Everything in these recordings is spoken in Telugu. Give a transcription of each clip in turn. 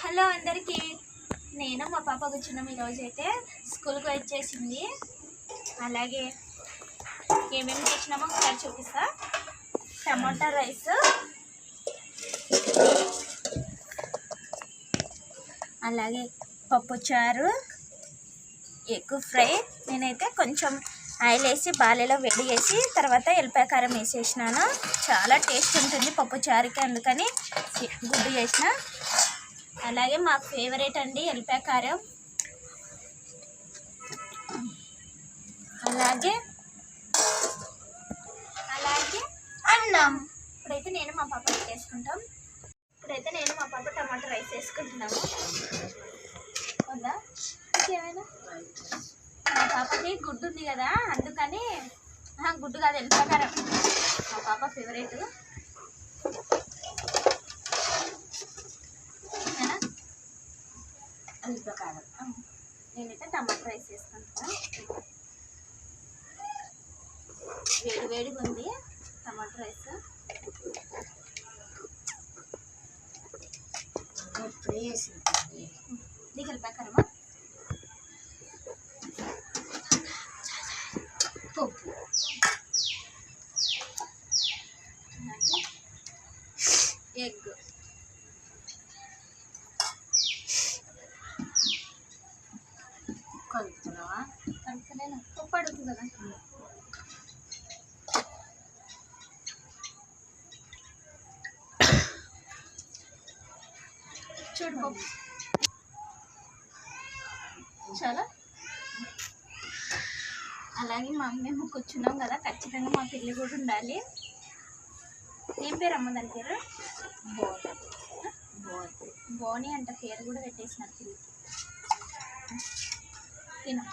హలో అందరికీ. నేను మా పాప కూర్చున్నాం ఈరోజు అయితే స్కూల్కి వచ్చేసింది. అలాగే ఏమేమి చేసినామో ఒకసారి చూపిస్తా. Tomato rice. అలాగే పప్పుచారు ఎగ్ ఫ్రై. నేనైతే కొంచెం ఆయిల్ వేసి బాలేలో వేడి చేసి తర్వాత ఎల్లిపాయ కారం వేసేసినాను. చాలా టేస్ట్ ఉంటుంది పప్పు చారుకి అందుకని గుడ్డు చేసిన. అలాగే మా ఫేవరెట్ అండి ఎల్లిపాయ అలాగే అలాగే అన్నం. ఇప్పుడైతే నేను మా పాప వేసుకుంటాం ఇప్పుడైతే నేను మా పాప టమాటా రైస్ వేసుకుంటున్నాము. వద్దా ఇంకేమైనా? మా పాపకి గుడ్డు ఉంది కదా అందుకని గుడ్డు కాదు ఎల్లిపాయకారం మా పాప ఫేవరెట్ ఎల్లిపాయకారం నేనైతే టమాటా రైస్ వేసుకుంటున్నా వేడి వేడిగా ఉంది టమాటా రైస్. ఎప్పుడే చేసింది. నీకు ఎల్లిపాయకారమా పప్పు ఎగ్ కలుపుతున్నావా కనుకనేనా పప్పు అడుగుతుంది కదా. చూడు పప్పు చాలా. అలాగే మా మేము కూర్చున్నాం కదా ఖచ్చితంగా మా పిల్లి కూడా ఉండాలి. ఏం పేరు అమ్మ దాని పేరు? బోన్ అంట పేరు కూడా పెట్టేసినారు పిల్లికి. తిను.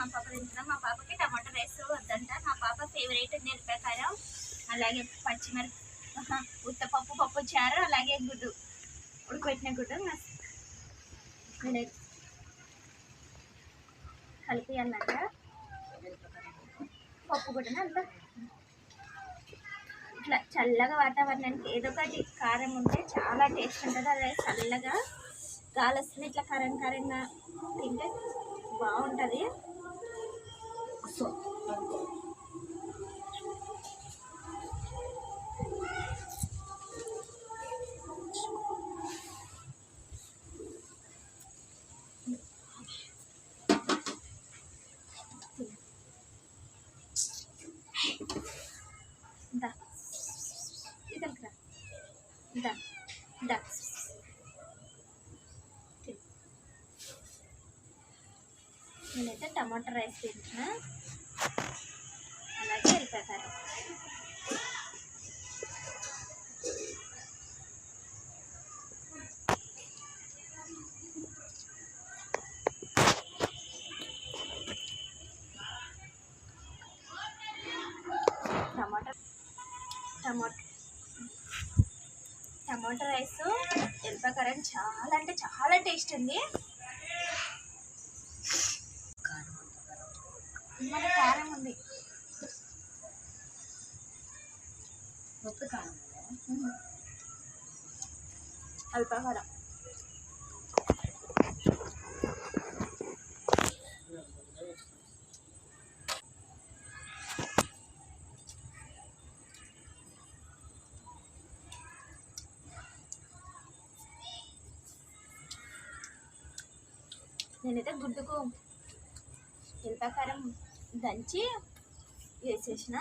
మా పాప తింటున్నాం. మా పాపకి టమాటా రైస్ వద్దంట. మా పాప ఫేవరెట్ నిలిపేకారం అలాగే పచ్చిమిరప ఉత్తపప్పు పప్పు చారు అలాగే గుడ్డు. ఉడకబెట్టిన గుడ్డు నా- కలిపి అన్నట్ట పప్పు గుడ్డన అంతా. ఇట్లా చల్లగా వాతావరణానికి ఏదో ఒకటి కారం ఉంటే చాలా టేస్ట్ ఉంటుంది. అదే చల్లగా గాలి వస్తుంది. ఇట్లా కారం కారంగా తింటే బాగుంటుంది. సో దా ఇదరికి నేనైతే టమాటా రైస్ తింటున్నా వెళ్ళిపోతారు టమాటా టమాటా టమాటా రైస్ ఎల్పకరం చాలా అంటే చాలా టేస్ట్ ఉంది మన కారం ఉంది పప్పు కారం అల్పాహారం. నేనైతే గుడ్డుకు ఎల్పాకారం దంచి వేసేసిన.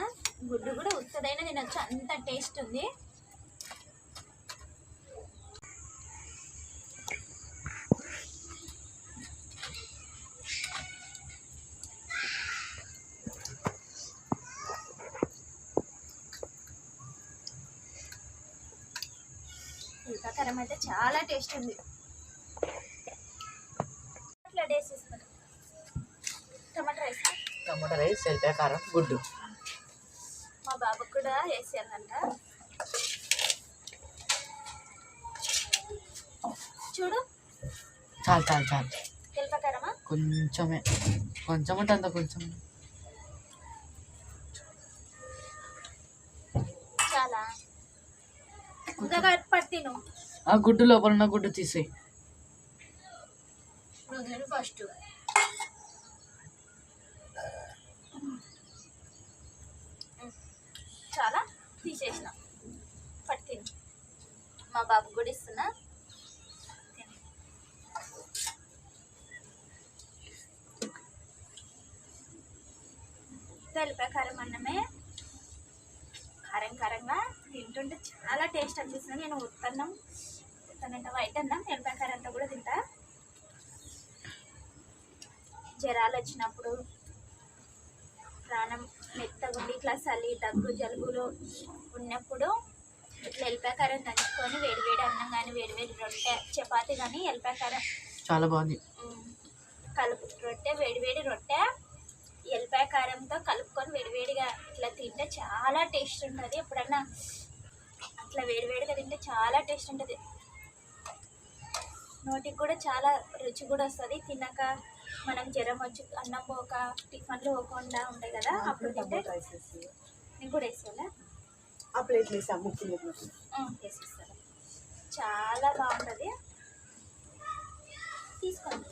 గుడ్డు కూడా ఉత్తదైన తినొచ్చు. అంత టేస్ట్ ఉంది. ఎల్పాకారం అయితే చాలా టేస్ట్ ఉంది. అట్లా డేస్ వేసుకుంటాం టమాటా రైస్ టమాటా రైస్ ఎల్లిపాయ కారం గుడ్డు. వేసానంట చూడు. చాలు చాలు చాలు. తెలపకరమా కొంచెమే. కొంచెం అంటే అంత కొంచెం చాలా. ఆ గుడ్డు లోపల ఉన్న గుడ్డు తీసేయి. ఫస్ట్ చాలా తీసేసిన పట్టి తిను మా బాబు కూడా ఇస్తున్నా తిను. తెలిపే కారం అన్నమే కారం కారంగా తింటుంటే చాలా టేస్ట్ అనిపిస్తుంది. నేను ఉత్తన్నం ఉత్తనంటే వైట్ అన్నం ఎల్లిపాయ కారంతో కూడా తింటా. జ్వరాలు వచ్చినప్పుడు ప్రాణం మెత్తగుండి ఇట్లా చలి దగ్గు జలుబులు ఉన్నప్పుడు ఇట్లా ఎల్లిపాయ కారం దంచుకొని వేడి వేడి అన్నం కానీ వేడి వేడి రొట్టె చపాతి కానీ ఎల్లిపాయ కారం చాలా బాగుంది. కలుపు రొట్టె వేడి వేడి రొట్టె ఎల్లిపాయ కారంతో కలుపుకొని వేడివేడిగా ఇట్లా తింటే చాలా టేస్ట్ ఉంటుంది. ఎప్పుడన్నా అట్లా వేడివేడిగా తింటే చాలా టేస్ట్ ఉంటుంది. నోటికి కూడా చాలా రుచి కూడా వస్తుంది. తిన్నాక మనం జ్వరం వచ్చి అన్నం పోక టిఫిన్లు పోకుండా ఉంటాయి కదా అప్పుడు తింటే నీకు కూడా వేసుకోవాలా ఆ ప్లేట్లు వేసి ఆ ముక్కు వేసిస్తాను. చాలా బాగుంటుంది. తీసుకోండి.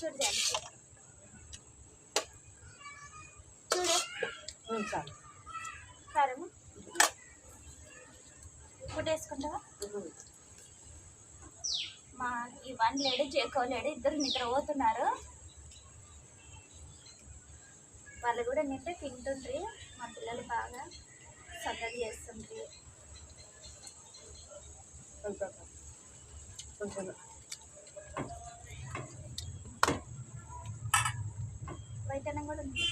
చూడు దాన్ని చూడు. చూడు చాలు కారం. ఇప్పుడు వేసుకుంటావా? మా ఇవన్ లేడు జేకో లేడు ఇద్దరు నిద్రపోతున్నారు వాళ్ళు కూడా నింటే తింటుండ్రి. మా పిల్లలు బాగా సందడి చేస్తుండ్రి. వైతనం కూడా ఉంది.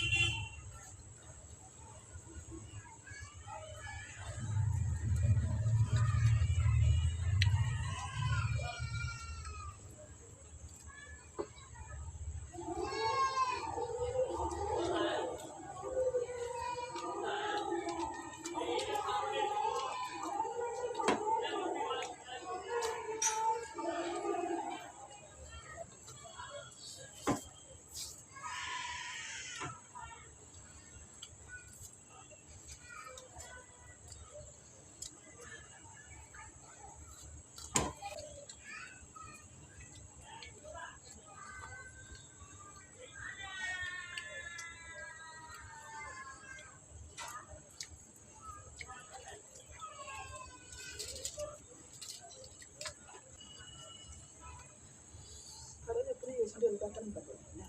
చేసుకుంటే వెళ్ళిపోతాను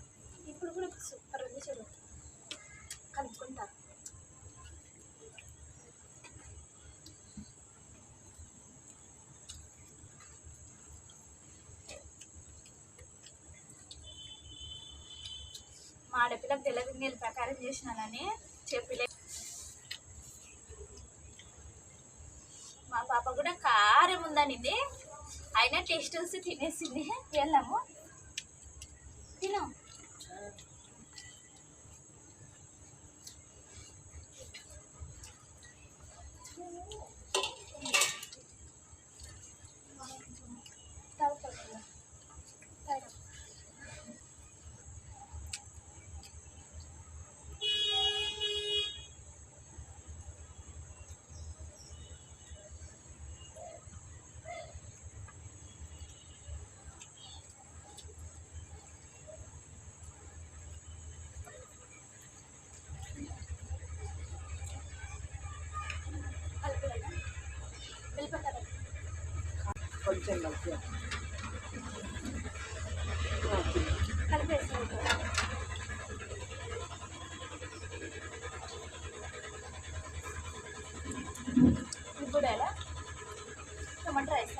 ఇప్పుడు కూడా సూపర్ ఉంది చూడు. కలుపుకుంటా మా ఆడపిల్లకు తెలియదు నేను ప్రకారం చేసినానని చెప్పలే. మా పాప కూడా కారం ఉందనింది. అయినా టేస్ట్ చూసి తినేసింది. వెళ్ళాము తిను వెళ్ళిపోతారా కొంచెం కలిపి కలిపేసి ఇప్పుడు ఎలా టమాటో రైస్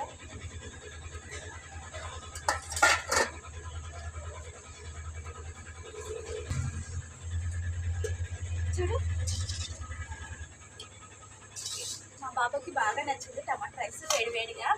చూడు. మా బాబాకి బాగా నచ్చింది టమాటా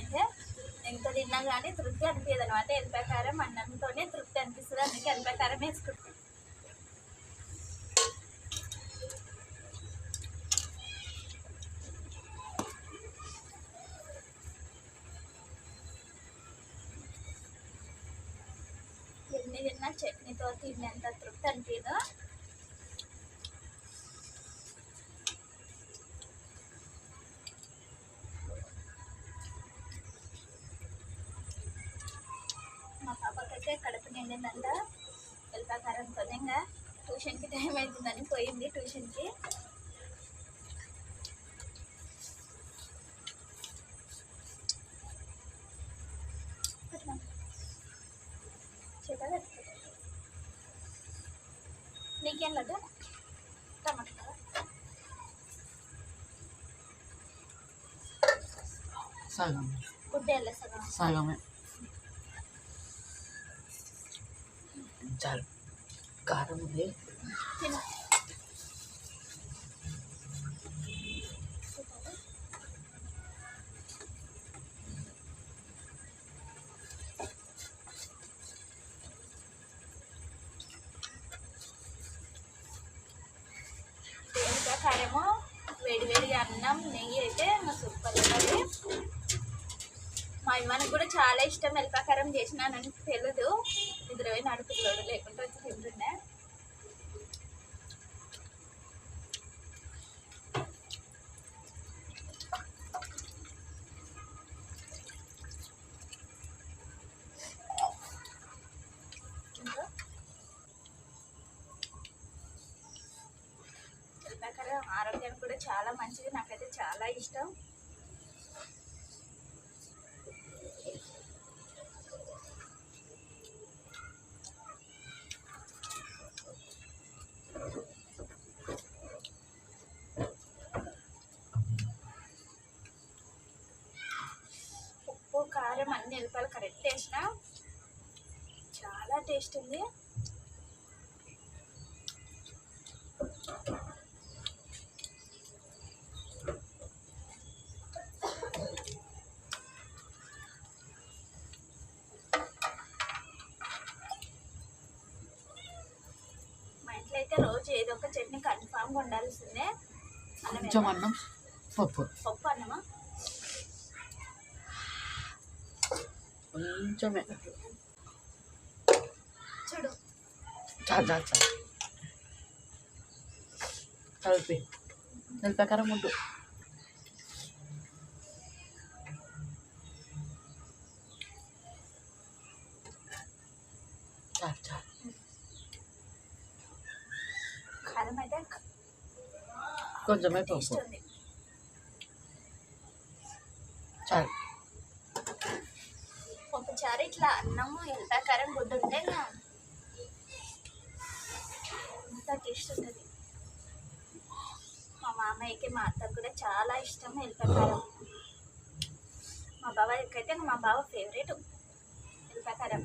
అయితే ఎంత తిన్నా కానీ తృప్తి అనిపించదు అనమాట ఎల్లిపాయకారం అన్నంతోనే తృప్తి అనిపిస్తుంది. అందుకే ఎల్లిపాయకారం వేసుకుంటాం. ఎన్ని తిన్నా చట్నీతో తిన్నంత తృప్తి అనిపించదు పోయింది ట్యూషన్కి చేత నీకేం లేదు టమాటా సగం గుడ్డ వెళ్ళేసగా సగమే చాలు కారం ఉంది తిను తిన్నాం నెయ్యి అయితే మా సూపర్ ఉంటుంది మా అమ్మకి కూడా చాలా ఇష్టం. ఎల్పాకారం చేసినానని తెలియదు నిద్రపోయి నడుపులోడు లేకుంటే వచ్చి తింటుండే. కూడా చాలా మంచిది. నాకైతే చాలా ఇష్టం. ఉప్పు కారం అన్ని ఎల్లిపాయలు కరెక్ట్ వేసిన చాలా టేస్ట్ ఉంది మా ఇంట్లో అయితే రోజు ఏదో ఒక చట్నీ కన్ఫామ్గా ఉండాల్సిందే అన్నం కొంచెం ఏనా? అన్నం పప్పు పప్పు అన్నమా కొంచెమే చూడు చాలు చాలు చాలు కలిపి నిలపకారం ఉండు కొంచెమే పప్పు చాలు. ఇట్లా అన్నము ఎల్పాకారం గుడ్డు ఉంటే ఎంత టేస్ట్ ఉంటుంది. మా మామయ్యకి మా అత్తకు కూడా చాలా ఇష్టం ఎల్పాకారం మా బాబాయ్కి అయితే మా బావ ఫేవరెట్ ఎల్పాకారం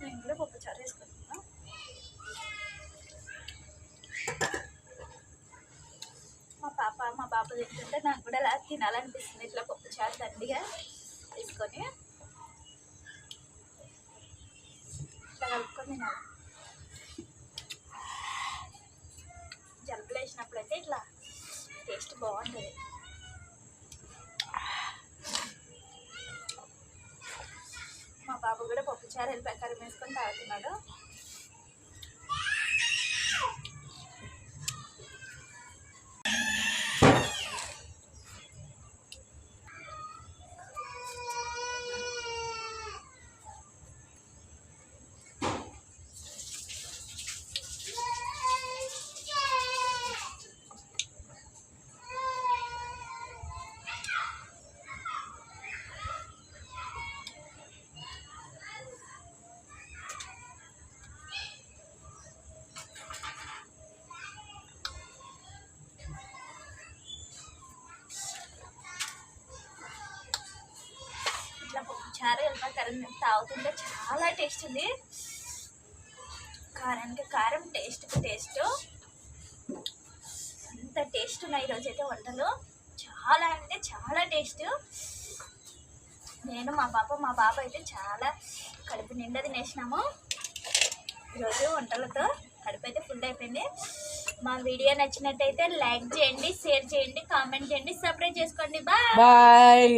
నేను కూడా పప్పు చారు వేసుకుంటున్నా మా పాప తింటుంటే నాకు కూడా అలా తినాలనిపిస్తుంది. ఇట్లా పప్పు చారు దండిగా తీసుకొని ఇట్లా కలుపుకొని తినాలి. జలుబులు వేసినప్పుడైతే ఇట్లా టేస్ట్ బాగుంటుంది. మా బాబు కూడా పప్పు చారు వెళ్ళి ప్రకారం వేసుకొని తాగుతున్నాడు. కరం తాగుతుంటే చాలా టేస్ట్ ఉంది. కారానికి కారం టేస్ట్కి టేస్ట్ అంత టేస్ట్ ఉన్నాయి ఈరోజు అయితే వంటలు. చాలా అంటే చాలా టేస్ట్ నేను మా పాప మా బాబు అయితే చాలా కడుపు నిండా తినేసినాము. ఈరోజు వంటలతో కడుపు అయితే ఫుల్ అయిపోయింది. మా వీడియో నచ్చినట్టయితే లైక్ చేయండి షేర్ చేయండి కామెంట్ చేయండి సబ్స్క్రైబ్ చేసుకోండి. బాయ్! బాయ్!